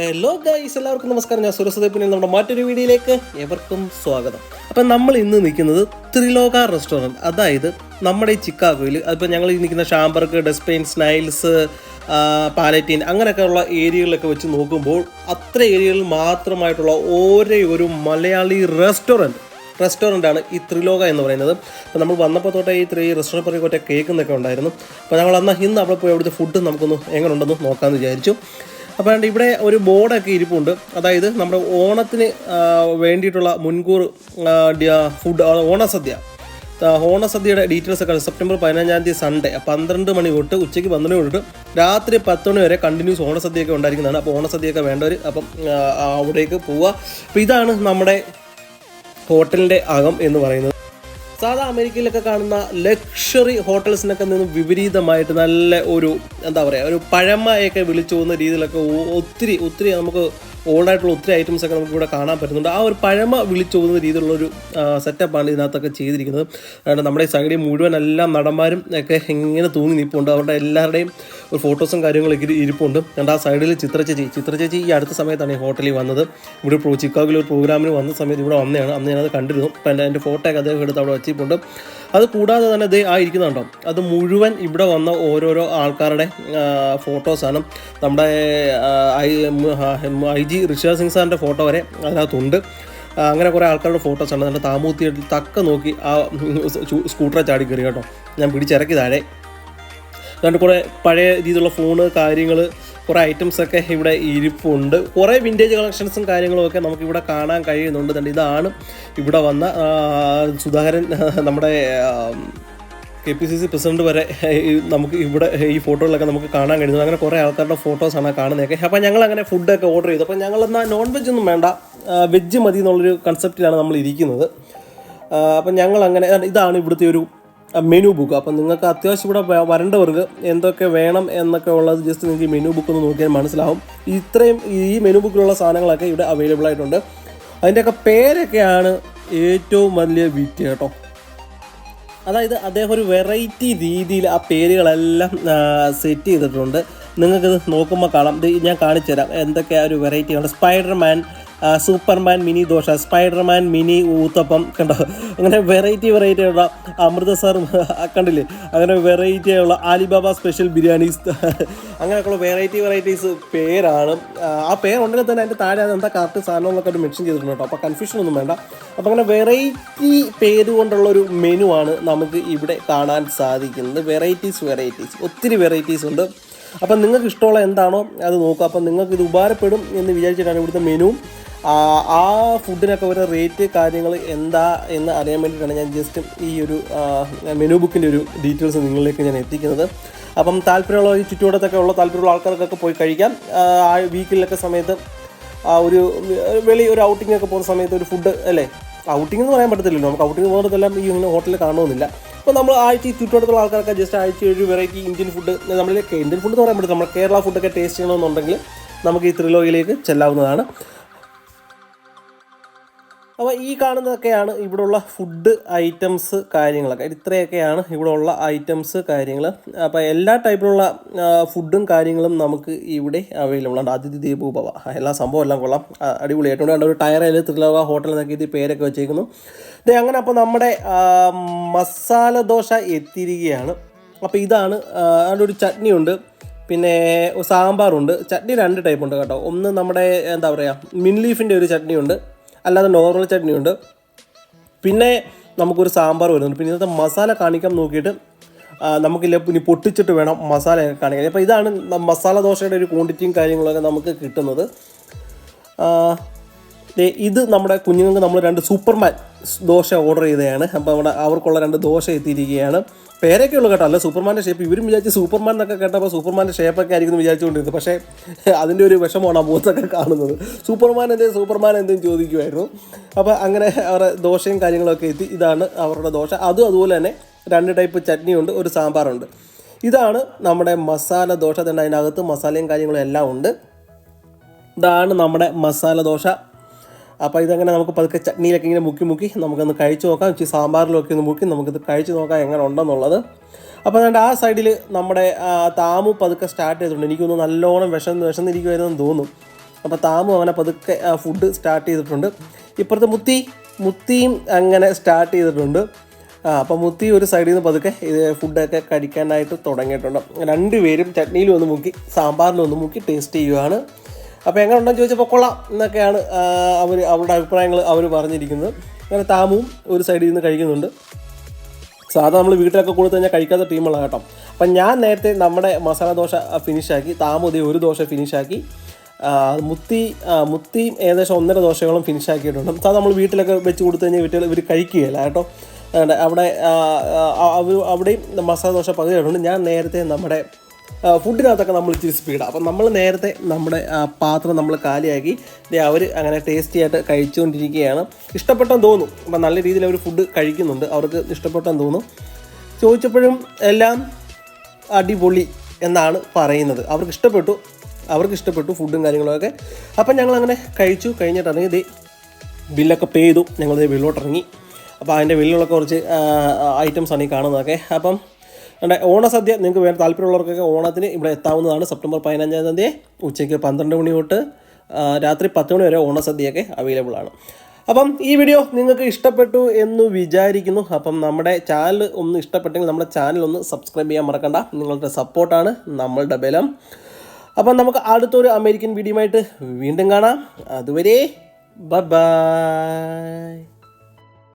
Hello guys എല്ലാവർക്കും നമസ്കാരം. ഞാൻ സുരസുദേപ്പിനെ നമ്മുടെ മറ്റൊരു വീഡിയോയിലേക്ക് എവർക്കും സ്വാഗതം. അപ്പം നമ്മൾ ഇന്ന് നിൽക്കുന്നത് ത്രിലോക റെസ്റ്റോറന്റ്. അതായത് നമ്മുടെ ഈ ചിക്കാഗോയിൽ. അതിപ്പോൾ ഞങ്ങൾ ഈ നിൽക്കുന്ന ഷാംബർക്ക് ഡസ്പെയിൻ സ്നൈൽസ് പാലറ്റീൻ അങ്ങനെയൊക്കെയുള്ള ഏരിയകളിലൊക്കെ വെച്ച് നോക്കുമ്പോൾ അത്ര ഏരിയകളിൽ മാത്രമായിട്ടുള്ള ഒരേ ഒരു മലയാളി റെസ്റ്റോറന്റ് റെസ്റ്റോറന്റ് ആണ് ഈ ത്രിലോക എന്ന് പറയുന്നത്. അപ്പോൾ നമ്മൾ വന്നപ്പോൾ തൊട്ടേ ഈ ത്രീ റെസ്റ്റോറന്റ് പറയുമ്പോൾ കേൾക്കുന്നൊക്കെ ഉണ്ടായിരുന്നു. അപ്പോൾ ഞങ്ങൾ അന്ന് ഇന്ന് അവിടെ പോയി അവിടുത്തെ ഫുഡ് നമുക്കൊന്ന് എങ്ങനെ ഉണ്ടെന്ന് നോക്കാമെന്ന് വിചാരിച്ചു. അപ്പോൾ ഇവിടെ ഒരു ബോർഡൊക്കെ ഇരിപ്പുണ്ട്. അതായത് നമ്മുടെ ഓണത്തിന് വേണ്ടിയിട്ടുള്ള മുൻകൂർ ഫുഡ് ഓണസദ്യ. ഓണസദ്യയുടെ ഡീറ്റെയിൽസ് ഒക്കെ സെപ്റ്റംബർ പതിനഞ്ചാം തീയതി സൺഡേ. പന്ത്രണ്ട് മണി തൊട്ട് ഉച്ചയ്ക്ക് പന്ത്രണ്ട് തൊട്ട് രാത്രി പത്ത് മണി വരെ കണ്ടിന്യൂസ് ഓണസദ്യയൊക്കെ ഉണ്ടായിരിക്കുന്നതാണ്. അപ്പോൾ ഓണസദ്യയൊക്കെ വേണ്ടവർ അപ്പം അവിടേക്ക് പോവുക. അപ്പോൾ ഇതാണ് നമ്മുടെ ഹോട്ടലിന്റെ അകം എന്ന് പറയുന്നത്. സാധാ അമേരിക്കയിലൊക്കെ കാണുന്ന ലക്ഷറി ഹോട്ടൽസിനൊക്കെ നിന്നും വിപരീതമായിട്ട് നല്ല ഒരു എന്താ പറയുക ഒരു പഴമയൊക്കെ വിളിച്ചു പോകുന്ന രീതിയിലൊക്കെ ഒത്തിരി ഒത്തിരി നമുക്ക് ഓൾഡായിട്ടുള്ള ഒത്തിരി ഐറ്റംസ് ഒക്കെ നമുക്ക് ഇവിടെ കാണാൻ പറ്റുന്നുണ്ട്. ആ ഒരു പഴമ വിളിച്ചോതുന്ന രീതിയിലുള്ള രീതിയിലുള്ളൊരു സെറ്റപ്പാണ് ഇതിനകത്തൊക്കെ ചെയ്തിരിക്കുന്നത്. അതുകൊണ്ട് നമ്മുടെ സൈഡിൽ മുഴുവൻ എല്ലാ നടന്മാരും ഒക്കെ ഇങ്ങനെ തൂങ്ങി നിൽപ്പുണ്ട്. അവരുടെ എല്ലാവരുടെയും ഒരു ഫോട്ടോസും കാര്യങ്ങളൊക്കെ ഇരി- ഇരിപ്പുണ്ട്. രണ്ട് ആ സൈഡിൽ ചിത്രചേച്ചി ചിത്രചേച്ചി ഈ അടുത്ത സമയത്താണ് ഈ ഹോട്ടലിൽ വന്നത്. ഇവിടെ ചിക്കാഗോയിൽ ഒരു പ്രോഗ്രാമിന് വന്ന സമയത്ത് ഇവിടെ വന്നതാണ്. അന്ന് ഞാനത് കണ്ടിരുന്നു. അപ്പം എന്റെ എന്റെ ഫോട്ടോ ഒക്കെ അദ്ദേഹം എടുത്ത് അവിടെ വെച്ചിട്ടുണ്ട്. അത് കൂടാതെ തന്നെ ഇത് ആ ഇരിക്കുന്നുണ്ടോ അത് മുഴുവൻ ഇവിടെ വന്ന ഓരോരോ ആൾക്കാരുടെ ഫോട്ടോസാണ് നമ്മുടെ ഐ ജി ഋഷഭ സിംഗ് സാറിന്റെ ഫോട്ടോ വരെ അതിനകത്തുണ്ട്. അങ്ങനെ കുറേ ആൾക്കാരുടെ ഫോട്ടോസാണ് നല്ല താമൂത്തിയിട്ട് തക്ക നോക്കി ആ സ്കൂട്ടറെ ചാടി കയറി കേട്ടോ. ഞാൻ പിടിച്ചിറക്കി താഴെ. അതുകൊണ്ട് കുറേ പഴയ രീതിയിലുള്ള ഫോണ് കാര്യങ്ങൾ കുറേ ഐറ്റംസ് ഒക്കെ ഇവിടെ ഇരിപ്പുണ്ട്. കുറേ വിന്റേജ് കളക്ഷൻസും കാര്യങ്ങളും ഒക്കെ നമുക്ക് ഇവിടെ കാണാൻ കഴിയുന്നുണ്ട്. തന്നെ ഇതാണ് ഇവിടെ വന്ന സുധാകരൻ നമ്മുടെ K P C C president വരെ നമുക്ക് ഇവിടെ ഈ ഫോട്ടോകളൊക്കെ നമുക്ക് കാണാൻ കഴിയുന്നത് അങ്ങനെ കുറേ ആൾക്കാരുടെ ഫോട്ടോസാണ് കാണുന്നതൊക്കെ. അപ്പോൾ ഞങ്ങൾ അങ്ങനെ ഫുഡൊക്കെ ഓർഡർ ചെയ്തു. അപ്പോൾ ഞങ്ങൾ എന്നാൽ നോൺ വെജ് ഒന്നും വേണ്ട. വെജ് മതി എന്നുള്ളൊരു കൺസെപ്റ്റിലാണ് നമ്മൾ ഇരിക്കുന്നത്. അപ്പം ഞങ്ങൾ അങ്ങനെ ഇതാണ് ഇവിടുത്തെ ഒരു മെനു ബുക്ക് അപ്പം നിങ്ങൾക്ക് അത്യാവശ്യം ഇവിടെ വരേണ്ടവർക്ക് എന്തൊക്കെ വേണം എന്നൊക്കെ ഉള്ളത് ജസ്റ്റ് നിങ്ങൾക്ക് മെനു ബുക്ക് ഒന്ന് നോക്കിയാൽ മനസ്സിലാവും. ഇത്രയും ഈ മെനു ബുക്കിലുള്ള സാധനങ്ങളൊക്കെ ഇവിടെ അവൈലബിൾ ആയിട്ടുണ്ട്. അതിന്റെയൊക്കെ പേരൊക്കെയാണ് ഏറ്റവും വലിയ വിറ്റ് കേട്ടോ. അതായത് അദ്ദേഹം ഒരു വെറൈറ്റി രീതിയിൽ ആ പേരുകളെല്ലാം സെറ്റ് ചെയ്തിട്ടുണ്ട്. നിങ്ങൾക്കിത് നോക്കുമ്പോൾ കാണാം. ഞാൻ കാണിച്ചു തരാം എന്തൊക്കെയാണ് ഒരു variety Spiderman Superman mini dosa Spiderman mini uttapam കണ്ടോ? അങ്ങനെ വെറൈറ്റി വെറൈറ്റി ഉള്ള അമൃതസർ കണ്ടില്ലേ? അങ്ങനെ വെറൈറ്റി ഉള്ള ആലിബാബ സ്പെഷ്യൽ ബിരിയാണീസ് അങ്ങനെയൊക്കെയുള്ള വെറൈറ്റി വെറൈറ്റീസ് പേരാണ്. ആ, പേരുണ്ടെങ്കിൽ തന്നെ അതിന്റെ താഴെ അത് എന്താ കറക്റ്റ് സാധനം എന്നൊക്കെ ഒരു മെൻഷൻ ചെയ്തിട്ടുണ്ട് കേട്ടോ. അപ്പോൾ കൺഫ്യൂഷൻ ഒന്നും വേണ്ട. അപ്പോൾ അങ്ങനെ വെറൈറ്റി പേര് കൊണ്ടുള്ള മെനു ആണ് നമുക്ക് ഇവിടെ കാണാൻ സാധിക്കുന്നത്. വെറൈറ്റീസ് വെറൈറ്റീസ് ഒത്തിരി വെറൈറ്റീസ് ഉണ്ട്. അപ്പം നിങ്ങൾക്ക് ഇഷ്ടമുള്ള എന്താണോ അത് നോക്കുക. അപ്പം നിങ്ങൾക്ക് ഇത് ഉപകാരപ്പെടും എന്ന് വിചാരിച്ചിട്ടാണ് ഇവിടുത്തെ മെനു ആ ഫുഡിനൊക്കെ ഒരു റേറ്റ് കാര്യങ്ങൾ എന്താ എന്ന് അറിയാൻ വേണ്ടിയിട്ടാണ് ഞാൻ ജസ്റ്റ് ഈ ഒരു മെനു ബുക്കിന്റെ ഒരു ഡീറ്റെയിൽസ് നിങ്ങളിലേക്ക് ഞാൻ എത്തിക്കുന്നത്. അപ്പം താല്പര്യമുള്ള ഈ ചുറ്റുവട്ടത്തൊക്കെ ഉള്ള താല്പര്യമുള്ള ആൾക്കാർക്കൊക്കെ പോയി കഴിക്കാം. ആ, വീക്കിലൊക്കെ സമയത്ത് ആ ഒരു വെളി ഒരു ഔട്ടിംഗ് ഒക്കെ പോകുന്ന സമയത്ത് ഒരു ഫുഡ് അല്ലേ? ഔട്ടിംഗ് എന്ന് പറയാൻ പറ്റത്തില്ലല്ലോ. നമുക്ക് ഔട്ടിംഗ് പോകുന്നതെല്ലാം ഈ ഇങ്ങനെ ഹോട്ടലിൽ കാണുമെന്നില്ല അപ്പോൾ നമ്മൾ ആഴ്ച ചുറ്റുവട്ടത്തുള്ള ആൾക്കാർക്ക് ജസ്റ്റ് ആഴ്ച ഒരു വെറൈറ്റി ഇന്ത്യൻ ഫുഡ് നമ്മൾ ഇന്ത്യൻ ഫുഡ് എന്ന് പറയാൻ പറ്റില്ല നമ്മൾ കേരള ഫുഡൊക്കെ ടേസ്റ്റ് ചെയ്യണമെന്നുണ്ടെങ്കിൽ നമുക്ക് ഈ ത്രിലോയിലേക്ക് ചെല്ലാവുന്നതാണ്. അപ്പോൾ ഈ കാണുന്നതൊക്കെയാണ് ഇവിടെയുള്ള ഫുഡ് ഐറ്റംസ് കാര്യങ്ങളൊക്കെ. ഇത്രയൊക്കെയാണ് ഇവിടെയുള്ള ഐറ്റംസ് കാര്യങ്ങൾ അപ്പോൾ എല്ലാ ടൈപ്പിലുള്ള ഫുഡും കാര്യങ്ങളും നമുക്ക് ഇവിടെ അവൈലബിൾ ഉണ്ട്. അതിഥി ദേവോഭവ എല്ലാ സംഭവം എല്ലാം കൊള്ളാം. അടിപൊളിയായിട്ടുണ്ട്. കണ്ട ഒരു ടയറിൽ ത്രിലോക ഹോട്ടൽ എന്നൊക്കെ ഇത് പേരൊക്കെ വെച്ചേക്കുന്നു. ദേ അങ്ങനെ അപ്പോൾ നമ്മുടെ മസാല ദോശ എത്തിയിരിക്കുകയാണ്. അപ്പോൾ ഇതാണ് അതിന്റെ ഒരു ചട്നി ഉണ്ട്. പിന്നെ സാമ്പാറുണ്ട്. ചട്നി രണ്ട് ടൈപ്പ് ഉണ്ട് കേട്ടോ. ഒന്ന് നമ്മുടെ എന്താ പറയുക മിൻ ലീഫിന്റെ ഒരു ചട്നി ഉണ്ട്. അല്ലാതെ നോർമൽ ചട്നി ഉണ്ട്. പിന്നെ നമുക്കൊരു സാമ്പാർ വരുന്നുണ്ട്. പിന്നെ ഇന്നത്തെ മസാല കാണിക്കാൻ നോക്കിയിട്ട് നമുക്ക് നമുക്കില്ല ഇനി പൊട്ടിച്ചിട്ട് വേണം മസാല കാണിക്കാൻ. അപ്പോൾ ഇതാണ് മസാല ദോശയുടെ ഒരു ക്വാണ്ടിറ്റിയും കാര്യങ്ങളൊക്കെ നമുക്ക് കിട്ടുന്നത്. ഇത് നമ്മുടെ കുഞ്ഞുങ്ങൾക്ക് നമ്മൾ രണ്ട് സൂപ്പർമാൻ ദോശ ഓർഡർ ചെയ്തതാണ് അപ്പോൾ നമ്മുടെ അവർക്കുള്ള രണ്ട് ദോശ എത്തിയിരിക്കുകയാണ്. പേരൊക്കെ ഉള്ളു കേട്ടോ. അല്ല സൂപ്പർമാന്റെ ഷേപ്പ് ഇവരും വിചാരിച്ച് സൂപ്പർമാൻ എന്നൊക്കെ കേട്ടപ്പോൾ സൂപ്പർമാന്റെ ഷേപ്പൊക്കെ ആയിരിക്കും വിചാരിച്ചുകൊണ്ടിരുന്നത്. പക്ഷേ അതിന്റെ ഒരു വിഷമമാണ് ആ മുഖത്തൊക്കെ കാണുന്നത്. സൂപ്പർമാൻ എന്തേ സൂപ്പർമാൻ എന്തേലും ചോദിക്കുമായിരുന്നു അപ്പോൾ അങ്ങനെ അവരുടെ ദോശയും കാര്യങ്ങളൊക്കെ എത്തി. ഇതാണ് അവരുടെ ദോശ. അതും അതുപോലെ തന്നെ രണ്ട് ടൈപ്പ് ചട്നിയുണ്ട് ഒരു സാമ്പാറുണ്ട്. ഇതാണ് നമ്മുടെ മസാല ദോശ. തന്നെ അതിനകത്ത് മസാലയും കാര്യങ്ങളും എല്ലാം ഉണ്ട്. ഇതാണ് നമ്മുടെ മസാല ദോശ. അപ്പോൾ ഇതങ്ങനെ നമുക്ക് പതുക്കെ ചട്നിയിലൊക്കെ ഇങ്ങനെ മുക്കി മുക്കി നമുക്കൊന്ന് കഴിച്ചു നോക്കാം. ഇച്ചിരി സാമ്പാറിലൊക്കെ ഒന്ന് മുക്കി നമുക്കിത് കഴിച്ച് നോക്കാം എങ്ങനെ ഉണ്ടെന്നുള്ളത് അപ്പോൾ അതുകൊണ്ട് ആ സൈഡിൽ നമ്മുടെ താമു പതുക്കെ സ്റ്റാർട്ട് ചെയ്തിട്ടുണ്ട്. എനിക്കൊന്ന് നല്ലോണം വിശന്ന് എന്ന് തോന്നും അപ്പോൾ താമു അങ്ങനെ പതുക്കെ ഫുഡ് സ്റ്റാർട്ട് ചെയ്തിട്ടുണ്ട്. ഇപ്പുറത്തെ മുത്തി മുത്തിയും അങ്ങനെ സ്റ്റാർട്ട് ചെയ്തിട്ടുണ്ട്. ആ അപ്പോൾ മുത്തി ഒരു സൈഡിൽ നിന്ന് പതുക്കെ ഇത് ഫുഡൊക്കെ കഴിക്കാനായിട്ട് തുടങ്ങിയിട്ടുണ്ട്. രണ്ടുപേരും ചട്നിയിലും ഒന്ന് മുക്കി സാമ്പാറിലും ഒന്ന് മുക്കി ടേസ്റ്റ് ചെയ്യുകയാണ് അപ്പോൾ എങ്ങനെ ഉണ്ടെന്ന് ചോദിച്ചപ്പോൾ കൊള്ളാം എന്നൊക്കെയാണ് അവർ അവരുടെ അഭിപ്രായങ്ങൾ അവർ പറഞ്ഞിരിക്കുന്നത്. അങ്ങനെ താമും ഒരു സൈഡിൽ നിന്ന് കഴിക്കുന്നുണ്ട്. സാധാരണ നമ്മൾ വീട്ടിലൊക്കെ കൊടുത്തു കഴിഞ്ഞാൽ കഴിക്കാത്ത ടീമുകളാണ് കേട്ടോ. അപ്പം ഞാൻ നേരത്തെ നമ്മുടെ മസാല ദോശ ഫിനിഷാക്കി താമുതി ഒരു ദോശ ഫിനിഷാക്കി മുത്തി മുത്തിയും മുത്തി ഏകദേശം ഒന്നര ദോശകളും ഫിനിഷാക്കിയിട്ടുണ്ട് സാധാരണ നമ്മൾ വീട്ടിലൊക്കെ വെച്ച് കൊടുത്തു കഴിഞ്ഞാൽ വീട്ടിൽ ഇവർ കഴിക്കുകയില്ല കേട്ടോ. അവിടെ അവിടെയും മസാല ദോശ പകുതി ഞാൻ നേരത്തെ നമ്മുടെ ഫുഡിനകത്തൊക്കെ നമ്മൾ ഇച്ചിരി സ്പീഡാണ് അപ്പം നമ്മൾ നേരത്തെ നമ്മുടെ പാത്രം നമ്മൾ കാലിയാക്കി. അവർ അങ്ങനെ ടേസ്റ്റി ആയിട്ട് കഴിച്ചുകൊണ്ടിരിക്കുകയാണ്. ഇഷ്ടപ്പെട്ടെന്ന് തോന്നും. അപ്പം നല്ല രീതിയിൽ അവർ ഫുഡ് കഴിക്കുന്നുണ്ട്. അവർക്ക് ഇഷ്ടപ്പെട്ടെന്ന് തോന്നും. ചോദിച്ചപ്പോഴും എല്ലാം അടിപൊളി എന്നാണ് പറയുന്നത്. അവർക്ക് ഇഷ്ടപ്പെട്ടു. അവർക്ക് ഇഷ്ടപ്പെട്ടു ഫുഡും കാര്യങ്ങളൊക്കെ. അപ്പം ഞങ്ങൾ അങ്ങനെ കഴിച്ചു കഴിഞ്ഞിട്ടിറങ്ങി ഇത് ബില്ലൊക്കെ പേ ചെയ്തു. ഞങ്ങളിത് വെള്ളോട്ട് ഇറങ്ങി അപ്പോൾ അതിന്റെ വെള്ളിലൊക്കെ കുറച്ച് ഐറ്റംസ് ആണ് ഈ കാണുന്നതൊക്കെ. അപ്പം നമ്മുടെ ഓണസദ്യ നിങ്ങൾക്ക് വേറെ താല്പര്യമുള്ളവർക്കൊക്കെ ഓണത്തിന് ഇവിടെ എത്താവുന്നതാണ് സെപ്റ്റംബർ പതിനഞ്ചാം തീയതി. ഉച്ചയ്ക്ക് പന്ത്രണ്ട് മണി തൊട്ട് രാത്രി പത്ത് മണി വരെ ഓണസദ്യയൊക്കെ അവൈലബിൾ ആണ്. അപ്പം ഈ വീഡിയോ നിങ്ങൾക്ക് ഇഷ്ടപ്പെട്ടു എന്ന് വിചാരിക്കുന്നു. അപ്പം നമ്മുടെ ചാനൽ ഒന്ന് ഇഷ്ടപ്പെട്ടെങ്കിൽ നമ്മുടെ ചാനൽ ഒന്ന് സബ്സ്ക്രൈബ് ചെയ്യാൻ മറക്കണ്ട. നിങ്ങളുടെ സപ്പോർട്ടാണ് നമ്മളുടെ ബലം. അപ്പം നമുക്ക് അടുത്തൊരു അമേരിക്കൻ വീഡിയോയുമായിട്ട് വീണ്ടും കാണാം. അതുവരെ ബൈ